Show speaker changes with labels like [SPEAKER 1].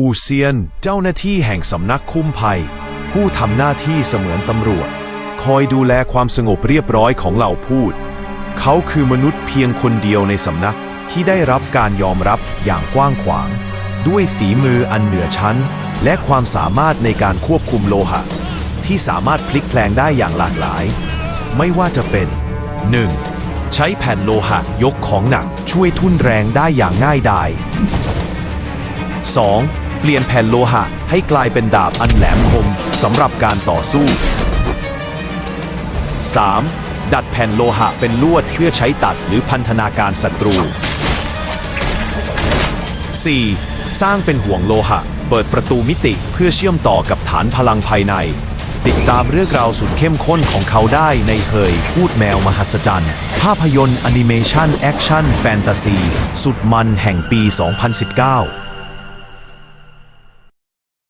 [SPEAKER 1] อูเซียน เจ้าหน้าที่แห่งสำนักคุ้มภัย ผู้ทำหน้าที่เสมือนตำรวจ คอยดูแลความสงบเรียบร้อยของเหล่าพูด เขาคือมนุษย์เพียงคนเดียวในสำนักที่ได้รับการยอมรับอย่างกว้างขวาง ด้วยฝีมืออันเหนือชั้น และความสามารถในการควบคุมโลหะ ที่สามารถพลิกแปลงได้อย่างหลากหลาย ไม่ว่าจะเป็น 1. ใช้แผ่นโลหะยกของหนักช่วยทุ่นแรงได้อย่างง่ายดาย 2. เปลี่ยนแผ่นโลหะให้กลายเป็นดาบอันแหลมคมสำหรับการต่อสู้ 3. ดัดแผ่นโลหะเป็นลวดเพื่อใช้ตัดหรือพันธนาการศัตรู 4. สร้างเป็นห่วงโลหะ เปิดประตูมิติเพื่อเชื่อมต่อกับฐานพลังภายใน ติดตามเรื่องราวสุดเข้มข้นของเขาได้ในเฮยพูดแมวมหัศจรรย์ ภาพยนตร์แอนิเมชันแอคชั่นแฟนตาซี สุดมันแห่งปี 2019